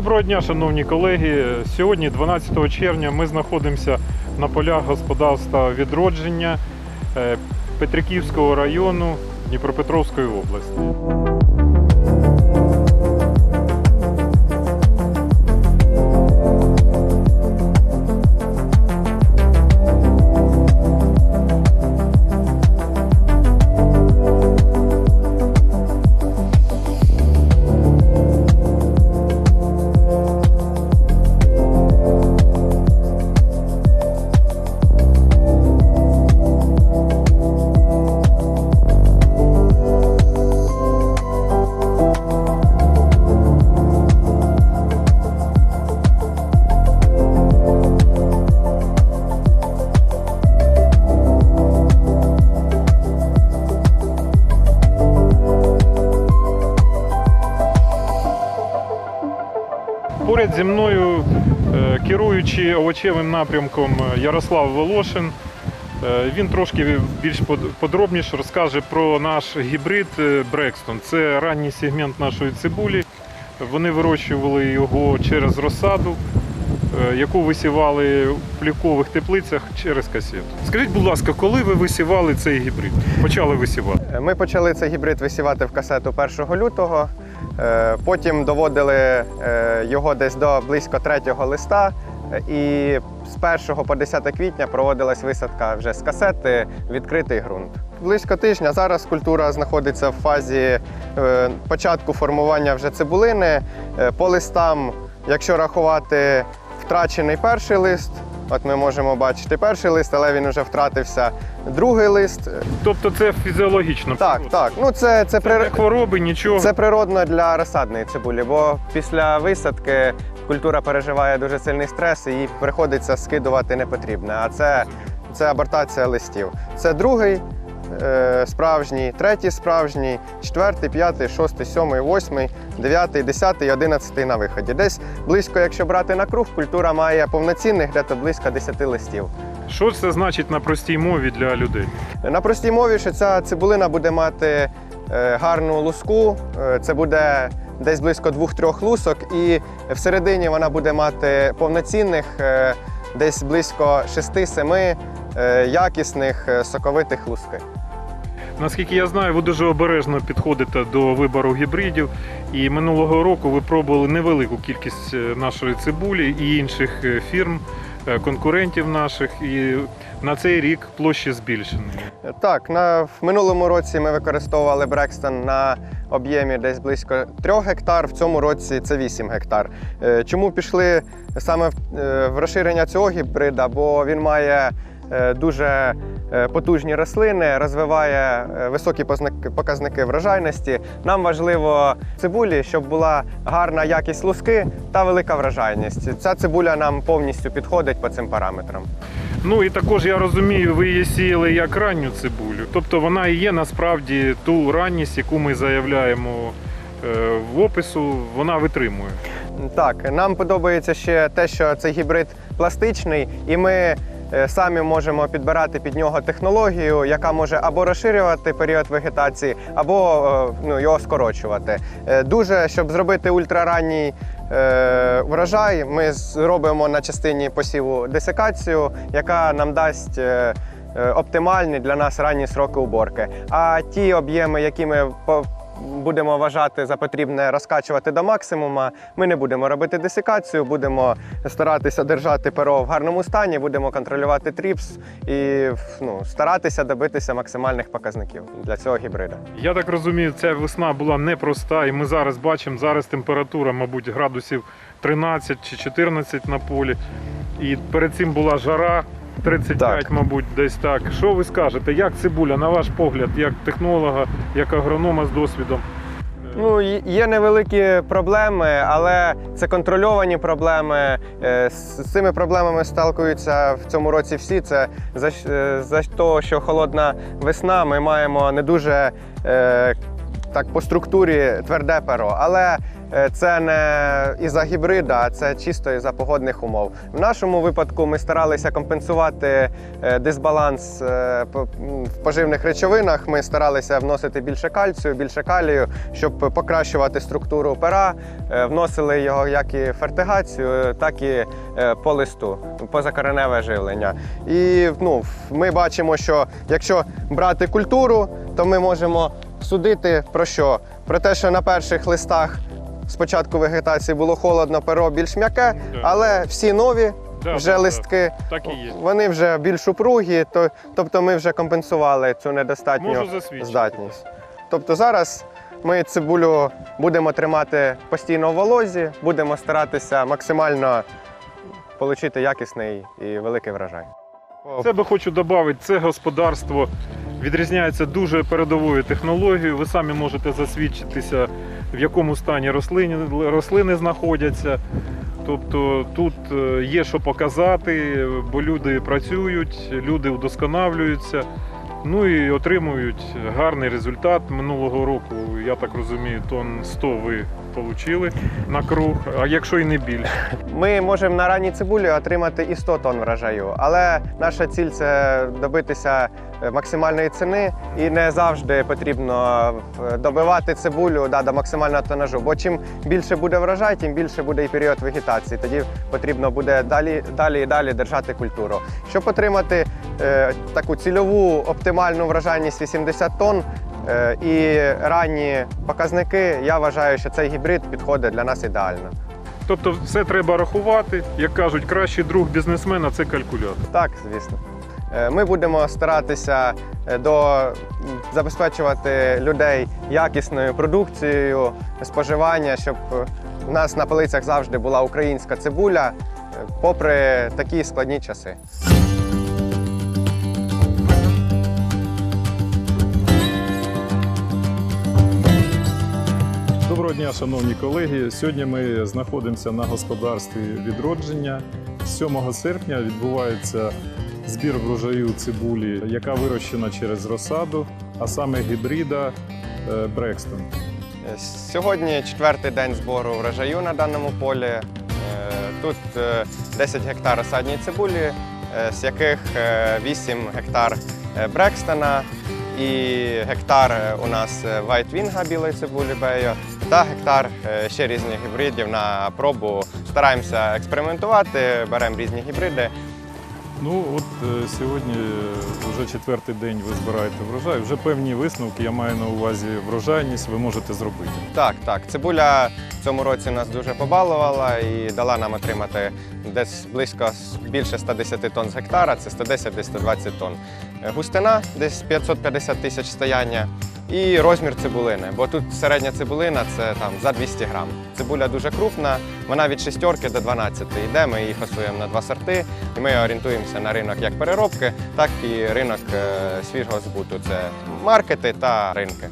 Доброго дня, шановні колеги. Сьогодні, 12 червня, ми знаходимося на полях господарства відродження е, Петриківського району Дніпропетровської області. Поряд зі мною е, керуючий овочевим напрямком е, Ярослав Волошин. Е, Він трошки більш под- подробніше розкаже про наш гібрид Брекстон. Це ранній сегмент нашої цибулі. Вони вирощували його через розсаду, яку висівали в плівкових теплицях через касету. Скажіть, будь ласка, коли ви висівали цей гібрид? Почали висівати? Ми почали цей гібрид висівати в касету 1 лютого. Е, Потім доводили е, його десь до близько 3 листа. Е, І з 1 по 10 квітня проводилась висадка вже з касети відкритий ґрунт. Близько тижня зараз культура знаходиться в фазі початку формування вже цибулини. По листам, якщо рахувати втрачений перший лист, от ми можемо бачити перший лист, але він вже втратився. Другий лист. Е, Тобто це фізіологічно. Так, просто. так. Ну це, це, Це при... хвороби, нічого. це природно для розсадної цибулі, бо після висадки культура переживає дуже сильний стрес і їй приходиться скидувати непотрібне. А це, це абортація листів. Це другий справжній, третій справжній, четвертий, п'ятий, шостий, сьомий, восьмий, дев'ятий, десятий, одинадцятий на виході. Десь близько, якщо брати на круг, культура має повноцінних десь близько 10 листів. Що це значить на простій мові для людей? На простій мові, що ця цибулина буде мати е, гарну луску, е, це буде десь близько двох-трьох лусок, і всередині вона буде мати повноцінних е, десь близько 6-7 е, якісних е, соковитих луски. Наскільки я знаю, ви дуже обережно підходите до вибору гібридів. І минулого року ви пробували невелику кількість е, нашої цибулі і інших е, фірм, е, конкурентів наших. І на цей рік площі збільшені. Так, на, в минулому році ми використовували Брекстон на об'ємі десь близько 3 гектар. В цьому році це 8 гектар. Чому пішли саме в, розширення цього гібрида? Бо він має дуже е, потужні рослини, розвиває е, високі показники врожайності. Нам важливо цибулі, щоб була гарна якість луски та велика врожайність. Ця цибуля нам повністю підходить по цим параметрам. Ну і також я розумію, ви її сіяли як ранню цибулю. Тобто вона і є насправді ту ранність, яку ми заявляємо е, в опису, вона витримує. Так, нам подобається ще те, що цей гібрид пластичний, і ми е, самі можемо підбирати під нього технологію, яка може або розширювати період вегетації, або е, ну, його скорочувати. Е, Дуже, щоб зробити ультраранній е, врожай, ми зробимо на частині посіву десикацію, яка нам дасть. е, е, Оптимальні для нас ранні сроки уборки. А ті об'єми, які ми будемо вважати за потрібне розкачувати до максимума, ми не будемо робити десикацію, будемо старатися держати перо в гарному стані, будемо контролювати тріпс і ну, старатися добитися максимальних показників для цього гібрида. Я так розумію, ця весна була непроста, і ми зараз бачимо, зараз температура, мабуть, градусів 13 чи 14 на полі. І перед цим була жара 35, Так. мабуть, десь так. Що ви скажете? Як цибуля, на ваш погляд, як технолога, як агронома з досвідом? Ну, є- невеликі проблеми, але це контрольовані проблеми. Е, З цими проблемами сталкуються в цьому році всі. Це за, е, за того, що холодна весна, ми маємо не дуже е, так по структурі тверде перо. Але це не із-за гібрида, а це чисто із-за погодних умов. В нашому випадку ми старалися компенсувати е, дисбаланс е, в поживних речовинах. Ми старалися вносити більше кальцію, більше калію, щоб покращувати структуру пера. Е, Вносили його як і фертигацію, так і е, по листу, позакореневе живлення. І ну, ми бачимо, що якщо брати культуру, то ми можемо судити про що? Про те, що на перших листах спочатку вегетації було холодно, перо більш м'яке, але всі нові Да, вже да, листки. Так і є. Вони вже більш упругі, то, тобто ми вже компенсували цю недостатню Можу засвідчити. здатність. Тобто зараз ми цибулю будемо тримати постійно в волозі, будемо старатися максимально отримати якісний і великий врожай. Це би хочу додати, це господарство відрізняється дуже передовою технологією. Ви самі можете засвідчитися, в якому стані рослини, рослини знаходяться. Тобто тут е, є що показати, бо люди працюють, люди вдосконалюються. Ну і отримують гарний результат. Минулого року, я так розумію, тон 100 ви отримали на круг, а якщо і не більше. Ми можемо на ранній цибулі отримати і 100 тонн врожаю, але наша ціль це добитися е, максимальної ціни, і не завжди потрібно е, добивати цибулю да, до максимального тонажу. Бо чим більше буде врожай, тим більше буде і період вегетації. Тоді потрібно буде далі, далі і далі держати культуру. Щоб отримати е, таку цільову оптимальну врожайність 80 тонн. Е, І ранні показники, я вважаю, що цей гібрид підходить для нас ідеально. Тобто все треба рахувати. Як кажуть, кращий друг бізнесмена це калькулятор. Так, звісно. Е, Ми будемо старатися е, до забезпечувати людей якісною продукцією споживання, щоб у нас на полицях завжди була українська цибуля, попри такі складні часи. Дня, шановні колеги. Сьогодні ми знаходимося на господарстві відродження. 7 серпня відбувається збір врожаю цибулі, яка вирощена через розсаду, а саме гібрида е, Брекстон. Е, Сьогодні четвертий день збору врожаю на даному полі. Е, Тут е, 10 гектар осадньої цибулі, з яких е, 8 гектар Брекстона і гектар у нас Вайтвінга білої цибулі Бейо та гектар е, ще різних гібридів на пробу. Стараємося експериментувати, беремо різні гібриди. Ну от е, сьогодні е, вже четвертий день ви збираєте врожай. Вже певні висновки, я маю на увазі врожайність, ви можете зробити. Так, так. Цибуля в цьому році нас дуже побалувала і дала нам отримати десь близько більше 110 тонн з гектара, це 110-120 тонн. Густина десь 550 тисяч стояння. І розмір цибулини, бо тут середня цибулина це там за 200 грам. Цибуля дуже крупна, вона від шестерки до 12 йде. Ми її фасуємо на два сорти, і ми орієнтуємося на ринок як переробки, так і ринок е, свіжого збуту. Це маркети та ринки.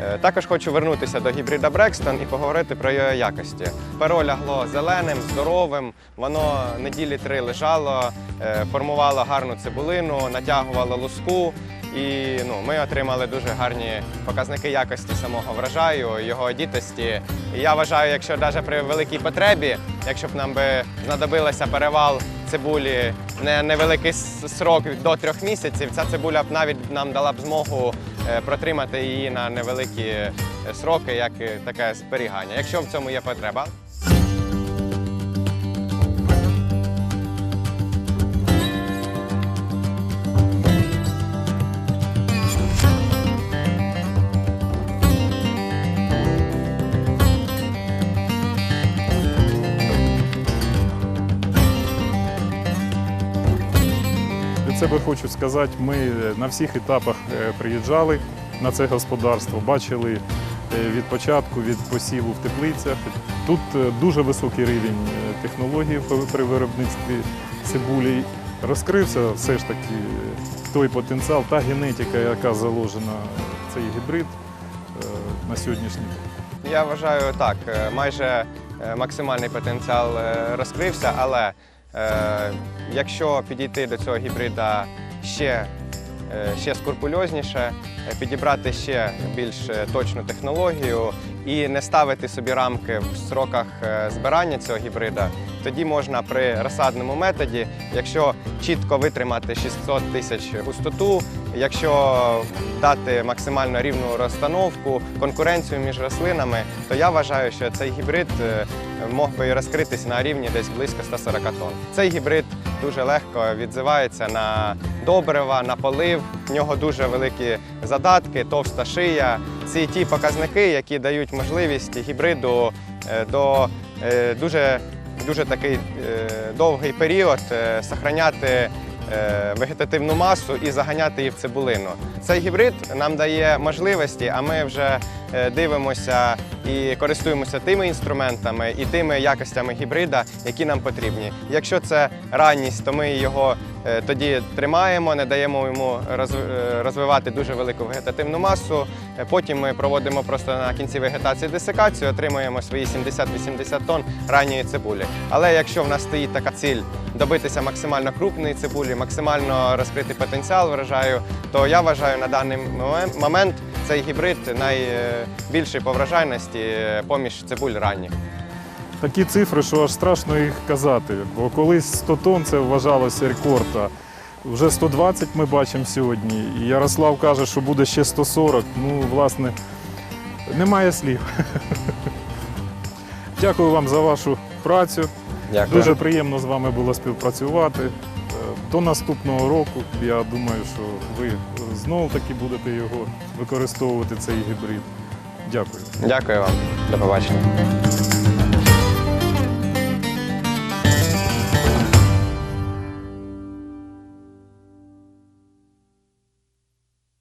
Е, Також хочу вернутися до гібрида Брекстон і поговорити про його якості. Перо лягло зеленим, здоровим, воно неділі три лежало, е, формувало гарну цибулину, натягувало луску. І ну, ми отримали дуже гарні показники якості самого врожаю, його дітості. І я вважаю, якщо навіть при великій потребі, якщо б нам би знадобилося перевал цибулі не невеликий срок до трьох місяців, ця цибуля б навіть нам дала б змогу е, протримати її на невеликі е, сроки, як таке зберігання, якщо в цьому є потреба. Від себе хочу сказати, ми на всіх етапах е, приїжджали на це господарство, бачили е, від початку, від посіву в теплицях. Тут е, дуже високий рівень е, технологій при- виробництві цибулі. Розкрився все ж таки е, той потенціал, та генетика, яка заложена в цей гібрид е, на сьогоднішній день. Я вважаю так, е, майже е, максимальний потенціал е, розкрився, але е, якщо підійти до цього гібрида ще, е, ще скрупульозніше, е, підібрати ще більш е, точну технологію і не ставити собі рамки в сроках е, збирання цього гібрида, тоді можна при розсадному методі, якщо чітко витримати 600 тисяч густоту, якщо дати максимально рівну розстановку, конкуренцію між рослинами, то я вважаю, що цей гібрид е, мог би розкритись на рівні десь близько 140 тонн. Цей гібрид дуже легко відзивається на добрива, на полив. В нього дуже великі задатки, товста шия. Ці ті показники, які дають можливість гібриду е, до е, дуже, дуже такий е, довгий період зберігати вегетативну масу і заганяти її в цибулину. Цей гібрид нам дає можливості, а ми вже е, дивимося і користуємося тими інструментами і тими якостями гібрида, які нам потрібні. Якщо це ранність, то ми його е, тоді тримаємо, не даємо йому е, розвивати дуже велику вегетативну масу. Е, Потім ми проводимо просто на кінці вегетації десикацію, отримуємо свої 70-80 тонн ранньої цибулі. Але якщо в нас стоїть така ціль добитися максимально крупної цибулі, максимально розкрити потенціал врожаю, то я вважаю на даний момент цей гібрид найбільший по врожайності поміж цибуль ранніх. Такі цифри, що аж страшно їх казати. Бо колись 100 тонн це вважалося рекорд. а Вже 120 ми бачимо сьогодні. І Ярослав каже, що буде ще 140. Ну, власне, немає слів. Дякую вам за вашу працю. Дякую. Дуже приємно з вами було співпрацювати. Е, До наступного року я думаю, що ви знову таки будете його використовувати, цей гібрид. Дякую. Дякую вам. До побачення.